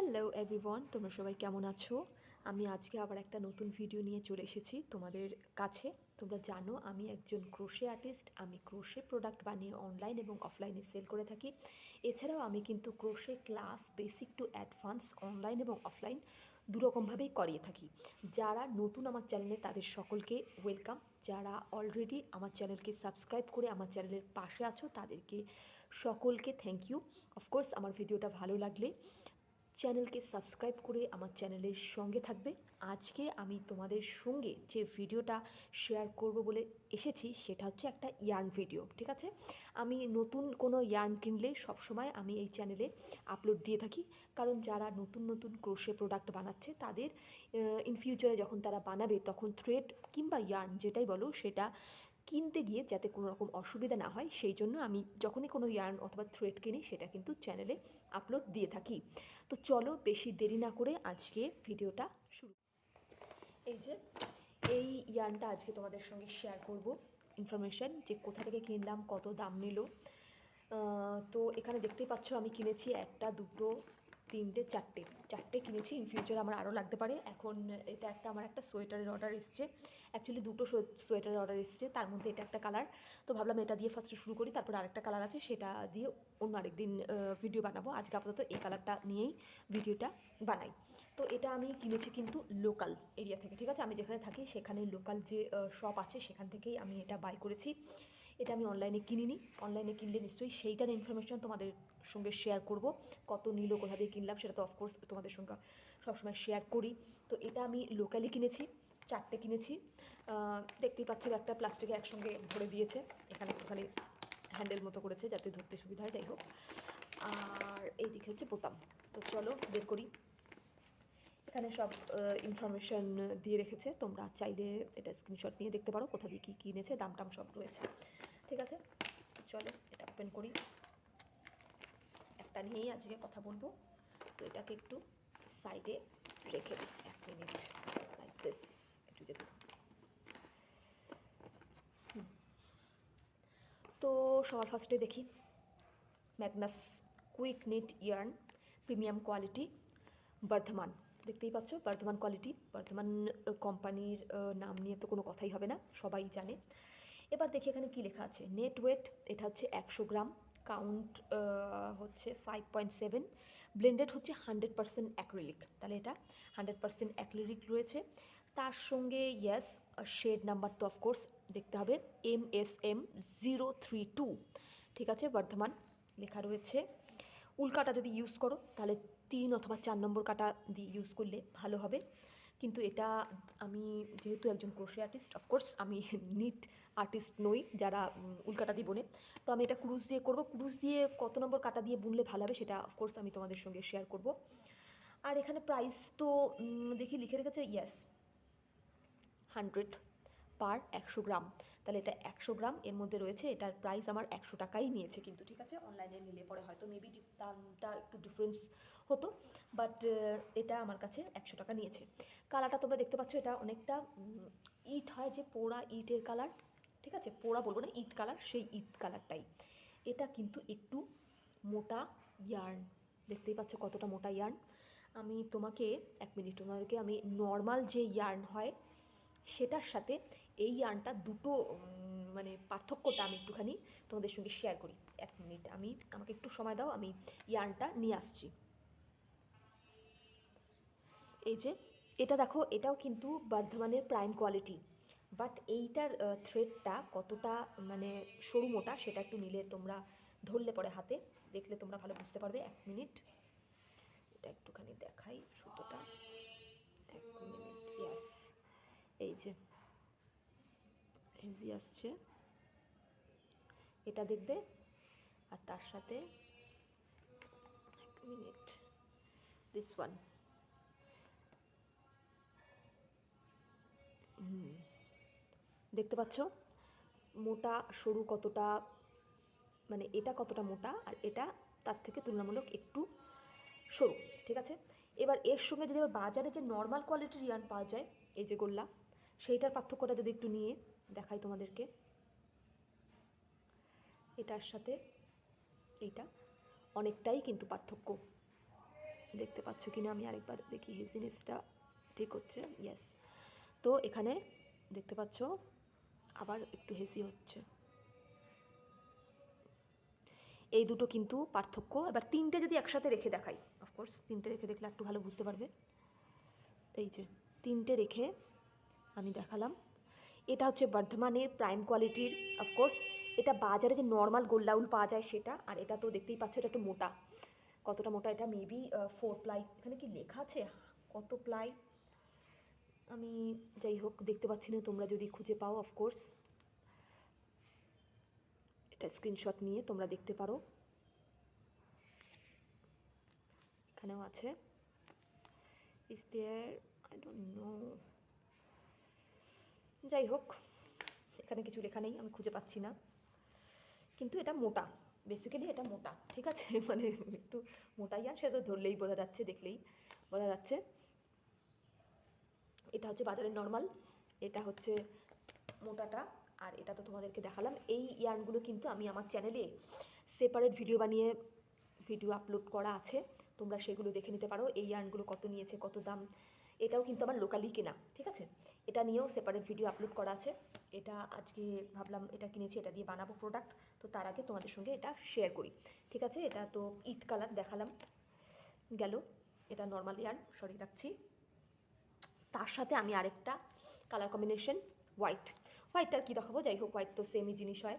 Hello everyone তোমরা সবাই কেমন আছো? আমি আজকে আবার একটা নতুন ভিডিও নিয়ে চলে এসেছি তোমাদের কাছে। তোমরা জানো, আমি একজন ক্রোশে আর্টিস্ট আমি ক্রোশে প্রোডাক্ট বানিয়ে অনলাইন এবং অফলাইনে সেল করে থাকি। এছাড়াও আমি কিন্তু crochet class basic to advance online এবং অফলাইন দুরকমভাবেই করিয়ে থাকি। যারা নতুন আমার চ্যানেলে তাদের সকলকে ওয়েলকাম যারা অলরেডি আমার চ্যানেলকে সাবস্ক্রাইব করে আমার চ্যানেলের পাশে আছো, তাদেরকে সকলকে থ্যাংক ইউ অফকোর্স আমার ভিডিওটা ভালো লাগলে। চ্যানেলকে সাবস্ক্রাইব করে আমার চ্যানেলের সঙ্গে থাকবে। আজকে আমি তোমাদের সঙ্গে যে ভিডিওটা শেয়ার করব বলে এসেছি, সেটা হচ্ছে একটা ইয়ার্ন ভিডিও ঠিক আছে? আমি নতুন কোনো ইয়ার্ন কিনলে সবসময় আমি এই চ্যানেলে আপলোড দিয়ে থাকি। কারণ যারা নতুন নতুন ক্রোশে প্রোডাক্ট বানাচ্ছে, তাদের ইন ফিউচারে যখন তারা বানাবে, তখন থ্রেড কিংবা ইয়ার্ন যেটাই বলো, সেটা কিনতে গিয়ে যাতে কোনো রকম অসুবিধা না হয়, সেই জন্য আমি যখনই কোনো ইয়ার্ন অথবা থ্রেড কিনি, সেটা কিন্তু চ্যানেলে আপলোড দিয়ে থাকি। তো চলো বেশি দেরি না করে আজকে ভিডিওটা শুরু এই যে, এই ইয়ার্নটা আজকে তোমাদের সঙ্গে শেয়ার করব। ইনফরমেশান যে কোথা থেকে কিনলাম, কত দাম নিল। তো এখানে দেখতেই পাচ্ছ আমি কিনেছি একটা, দুটো, তিনটে, চারটে। চারটে কিনেছি ইন ফিউচার আমার আরও লাগতে পারে। এখন এটা একটা, আমার একটা সোয়েটারের অর্ডার এসছে। অ্যাকচুয়ালি দুটো সোয়েটার অর্ডার এসছে, তার মধ্যে এটা একটা কালার তো ভাবলাম এটা দিয়ে ফার্স্টে শুরু করি, তারপর আরেকটা কালার আছে, সেটা দিয়ে অন্য আরেকদিন ভিডিও বানাবো। আজকে আপাতত এই কালারটা নিয়েই ভিডিওটা বানাই। তো এটা আমি কিনেছি কিন্তু লোকাল এরিয়া থেকে, ঠিক আছে? আমি যেখানে থাকি সেখানে লোকাল যে শপ আছে, সেখান থেকেই আমি এটা বাই করেছি। এটা আমি অনলাইনে কিনিনি। অনলাইনে কিনলে নিশ্চয়ই সেইটার ইনফরমেশন তোমাদের সঙ্গে শেয়ার করব। কত নিল, কোথা দিয়ে কিনলাম, সেটা তো অফকোর্স তোমাদের সঙ্গে সবসময় শেয়ার করি। তো এটা আমি লোকালি কিনেছি। চারটে কিনেছি। দেখতেই পাচ্ছি একটা প্লাস্টিকে একসঙ্গে ভরে দিয়েছে। এখানে একটুখানি হ্যান্ডেল মতো করেছে যাতে ধরতে সুবিধা হয়, যাই হোক। আর এই দিকে হচ্ছে বোতাম। তো চলো বের করি। এখানে সব ইনফরমেশন দিয়ে রেখেছে। তোমরা চাইলে এটা স্ক্রিনশট নিয়ে দেখতে পারো কোথা দিয়ে কী কিনেছে দাম টাম সব রয়েছে। ঠিক আছে? চলো এটা ওপেন করি। একটা নিয়েই আজকে কথা বলব। তো এটাকে একটু সাইডে রেখে দিই। এক মিনিট লাইক দিস একটু যেতে তো সবার ফার্স্টে দেখি। Magnus quick knit yarn premium quality Bardhaman দেখতেই পাচ্ছ বর্ধমান কোয়ালিটি বর্ধমান কোম্পানির নাম নিয়ে তো কোনো কথাই হবে না, সবাই জানে। এবার দেখি এখানে কি লেখা আছে। নেট ওয়েট এটা হচ্ছে একশো গ্রাম কাউন্ট হচ্ছে ফাইভ পয়েন্ট সেভেন ব্লেন্ডেড হচ্ছে হান্ড্রেড পারসেন্ট অ্যাক্রিলিক তাহলে এটা হান্ড্রেড পারসেন্ট অ্যাক্রিলিক রয়েছে। তার সঙ্গে ইয়াস শেড নাম্বার তো অফকোর্স দেখতে হবে M S M zero three two ঠিক আছে, বর্ধমান লেখা রয়েছে। উল্কাটা যদি ইউজ করো, তাহলে তিন অথবা চার নম্বর কাটা দিয়ে ইউজ করলে ভালো হবে। কিন্তু এটা আমি যেহেতু একজন ক্রোশে আর্টিস্ট অফকোর্স আমি নিট আর্টিস্ট নই যারা উল্কাটা বোনে। তো আমি এটা ক্রুজ দিয়ে করব। ক্রুজ দিয়ে কত নম্বর কাটা দিয়ে বুনলে ভালো হবে সেটা অফকোর্স আমি তোমাদের সঙ্গে শেয়ার করব। আর এখানে প্রাইস তো দেখি লিখে রেখেছে ইয়েস হান্ড্রেড পার একশো গ্রাম। তাহলে এটা একশো গ্রাম, এর মধ্যে রয়েছে, এটার প্রাইস আমার একশো টাকাই নিয়েছে কিন্তু, ঠিক আছে? অনলাইনে নিলে পরে হয়তো মেবি দামটা একটু ডিফারেন্স হতো বাট এটা আমার কাছে একশো টাকা নিয়েছে। কালারটা তোমরা দেখতে পাচ্ছ, এটা অনেকটা ইট হয় যে পোড়া ইটের কালার, ঠিক আছে? পোড়া বলব না, ইট কালার, সেই ইট কালারটাই। এটা কিন্তু একটু মোটা ইয়ার্ন দেখতেই পাচ্ছ কতটা মোটা ইয়ার্ন আমি তোমাকে এক মিনিট, তোমাদেরকে আমি নর্মাল যে ইয়ার্ন হয়, সেটার সাথে এই ইয়ার্নটা দুটো মানে পার্থক্যটা আমি একটুখানি তোমাদের সঙ্গে শেয়ার করি। এক মিনিট, আমি, আমাকে একটু সময় দাও, আমি ইয়ার্নটা নিয়ে আসছি। এই যে, এটা দেখো, এটাও কিন্তু বর্ধমানের প্রাইম কোয়ালিটি বাট এইটার থ্রেডটা কতটা মানে সরু মোটা, সেটা একটু নিলে তোমরা ধরলে পরে হাতে, দেখলে তোমরা ভালো বুঝতে পারবে। এক মিনিট এটা একটুখানি দেখাই সুতোটা। এক মিনিট ইয়াস এই যে ইজি আসছে। এটা দেখবে, আর তার সাথে, এক মিনিট দিস ওয়ান দেখতে পাচ্ছ? মোটা, সরু কতটা মানে এটা কতটা মোটা আর এটা তার থেকে তুলনামূলক একটু সরু, ঠিক আছে? এবার এর সঙ্গে যদি আবার বাজারে যে নর্মাল কোয়ালিটির ইয়ার্ন পাওয়া যায়, এই যে গোল্লা, সেইটার পার্থক্যটা যদি একটু নিয়ে দেখাই তোমাদেরকে। এটার সাথে এইটা অনেকটাই কিন্তু পার্থক্য। দেখতে পাচ্ছ কি না আমি আরেকবার দেখি হিজিনেসটা ঠিক হচ্ছে? ইয়েস তো এখানে দেখতে পাচ্ছ, আবার একটু হেসি হচ্ছে। এই দুটো কিন্তু পার্থক্য। এবার তিনটে যদি একসাথে রেখে দেখাই অফকোর্স তিনটে রেখে দেখলে একটু ভালো বুঝতে পারবে। এই যে, তিনটে রেখে আমি দেখালাম। এটা হচ্ছে বর্ধমানের প্রাইম কোয়ালিটির অফকোর্স এটা বাজারে যে নর্মাল গোল্ডাউল পাওয়া যায় সেটা, আর এটা তো দেখতেই পাচ্ছ এটা একটু মোটা। কতটা মোটা এটা? মেবি ফোর প্লাই এখানে কি লেখা আছে? কত প্লাই আমি যাই হোক, দেখতে পাচ্ছি না, তোমরা যদি খুঁজে পাও অফকোর্স এটা স্ক্রিনশট নিয়ে তোমরা দেখতে পারো। এখানেও আছে। ইজ দেয়ার আই নো যাই হোক, এখানে কিছু লেখা নেই, আমি খুঁজে পাচ্ছি না। কিন্তু এটা মোটা বেসিক্যালি এটা মোটা, ঠিক আছে? মানে একটু মোটাই আর সেটা ধরলেই বোঝা যাচ্ছে, দেখলেই বোঝা যাচ্ছে। এটা হচ্ছে বাজারের নর্মাল এটা হচ্ছে মোটাটা, আর এটা তো তোমাদেরকে দেখালাম। এই ইয়ার্নগুলো কিন্তু আমি আমার চ্যানেলে সেপারেট ভিডিও বানিয়ে ভিডিও আপলোড করা আছে, তোমরা সেগুলো দেখে নিতে পারো। এই ইয়ার্নগুলো কত নিয়েছে, কত দাম, এটাও কিন্তু আমার লোকালি কেনা, ঠিক আছে? এটা নিয়েও সেপারেট ভিডিও আপলোড করা আছে। এটা আজকে ভাবলাম এটা কিনেছি, এটা দিয়ে বানাবো প্রোডাক্ট তো তার আগে তোমাদের সঙ্গে এটা শেয়ার করি, ঠিক আছে? এটা তো ইট কালার দেখালাম, গেল। এটা নর্মাল ইয়ার্ন সরি রাখছি। তার সাথে আমি আরেকটা কালার কম্বিনেশন হোয়াইট হোয়াইটটার কী দেখাবো? যাই হোক হোয়াইট তো সেমই জিনিস হয়।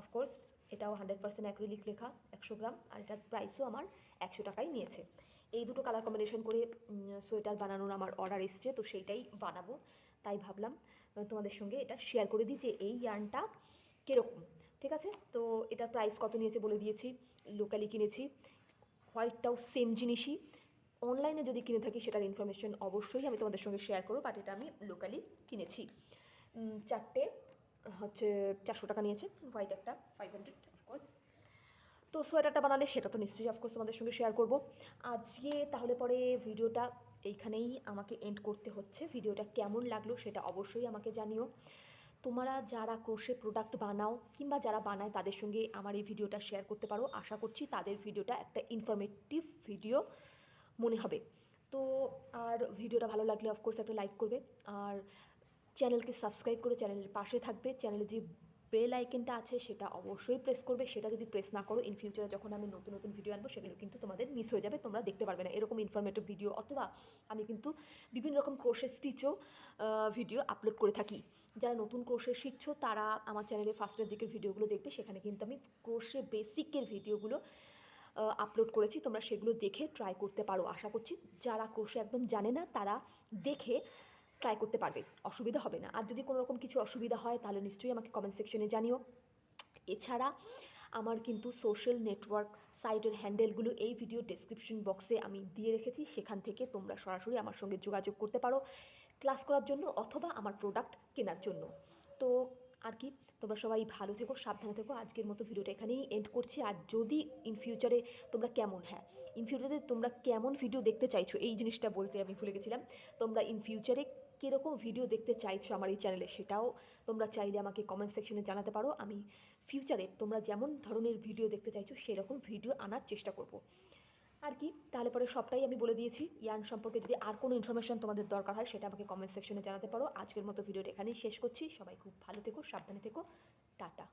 অফকোর্স এটাও হান্ড্রেড পার্সেন্ট অ্যাক্রিলিক লেখা, একশো গ্রাম, আর এটার প্রাইসও আমার একশো টাকাই নিয়েছে। এই দুটো কালার কম্বিনেশন করে সোয়েটার বানানোর আমার অর্ডার এসছে, তো সেইটাই বানাবো, তাই ভাবলাম তোমাদের সঙ্গে এটা শেয়ার করে দিই যে এই ইয়ার্নটা কীরকম। ঠিক আছে? তো এটার প্রাইস কত নিয়েছে বলে দিয়েছি লোকালি কিনেছি। হোয়াইটটাও সেম জিনিসই। অনলাইনে যদি কিনে থাকি, সেটার ইনফরমেশন অবশ্যই আমি তোমাদের সঙ্গে শেয়ার করব বাট এটা আমি লোকালি কিনেছি। চারটে, হচ্ছে চারশো টাকা নিয়েছে হোয়াইট একটা ফাইভ হান্ড্রেড অফকোর্স তো সোয়েটারটা বানালে সেটা তো নিশ্চয়ই অফকোর্স তোমাদের সঙ্গে শেয়ার করব। আজকে তাহলে পরে ভিডিওটা এইখানেই আমাকে এন্ড করতে হচ্ছে। ভিডিওটা কেমন লাগল সেটা অবশ্যই আমাকে জানিও। তোমরা যারা ক্রোশে প্রোডাক্ট বানাও, কিংবা যারা বানায়, তাদের সঙ্গে আমার এই ভিডিওটা শেয়ার করতে পারো। আশা করছি তাদের ভিডিওটা একটা ইনফরমেটিভ ভিডিও মনে হবে। তো আর ভিডিওটা ভালো লাগলে অফকোর্স একটা লাইক করবে। আর চ্যানেলকে সাবস্ক্রাইব করে চ্যানেলের পাশে থাকবে। চ্যানেলে যে বেল আইকনটা আছে, সেটা অবশ্যই প্রেস করবে। সেটা যদি প্রেস না করো ইন ফিউচারে যখন আমি নতুন নতুন ভিডিও আনব, সেগুলো কিন্তু তোমাদের মিস হয়ে যাবে। তোমরা দেখতে পারবে না। এরকম ইনফরমেটিভ ভিডিও অথবা আমি কিন্তু বিভিন্ন রকম ক্রোশের স্টিচও ভিডিও আপলোড করে থাকি। যারা নতুন ক্রোশে শিখছো, তারা আমার চ্যানেলে ফার্স্টের দিকের ভিডিওগুলো দেখবে। সেখানে কিন্তু আমি ক্রোশে বেসিকের ভিডিওগুলো আপলোড করেছি, তোমরা সেগুলো দেখে ট্রাই করতে পারো, আশা করছি যারা ক্রোশে একদম জানে না, তারা দেখে ট্রাই করতে পারবে, অসুবিধা হবে না। আর যদি কোনো রকম কিছু অসুবিধা হয়, তাহলে নিশ্চয়ই আমাকে কমেন্ট সেকশনে জানিও। এছাড়া আমার কিন্তু সোশ্যাল নেটওয়ার্ক সাইটের হ্যান্ডেলগুলো এই ভিডিও ডেসক্রিপশন বক্সে আমি দিয়ে রেখেছি, সেখান থেকে তোমরা সরাসরি আমার সঙ্গে যোগাযোগ করতে পারো ক্লাস করার জন্য অথবা আমার প্রোডাক্ট কেনার জন্য। তো আর কি, তোমরা সবাই ভালো থেকো, সাবধানে থেকো। আজকের মতো ভিডিওটা এখানেই এন্ড করছি। আর যদি ইন ফিউচারে তোমরা কেমন হ্যাঁ ইন ফিউচারে তোমরা কেমন ভিডিও দেখতে চাইছো, এই জিনিসটা বলতে আমি ভুলে গেছিলাম। তোমরা ইন ফিউচারে কীরকম ভিডিও দেখতে চাইছো আমার এই চ্যানেলে সেটাও তোমরা চাইলে আমাকে কমেন্ট সেকশনে জানাতে পারো। আমি ফিউচারে তোমরা যেমন ধরনের ভিডিও দেখতে চাইছো, সেরকম ভিডিও আনার চেষ্টা করব। আর কি? তাহলে পরে সবটাই আমি বলে দিয়েছি। ইয়ান সম্পর্কে যদি আর কোনো ইনফরমেশন তোমাদের দরকার হয়, সেটা আমাকে কমেন্ট সেকশনে জানাতে পারো। আজকের মতো ভিডিওটা এখানেই শেষ করছি। সবাই খুব ভালো থেকো, সাবধানে থেকো। টাটা।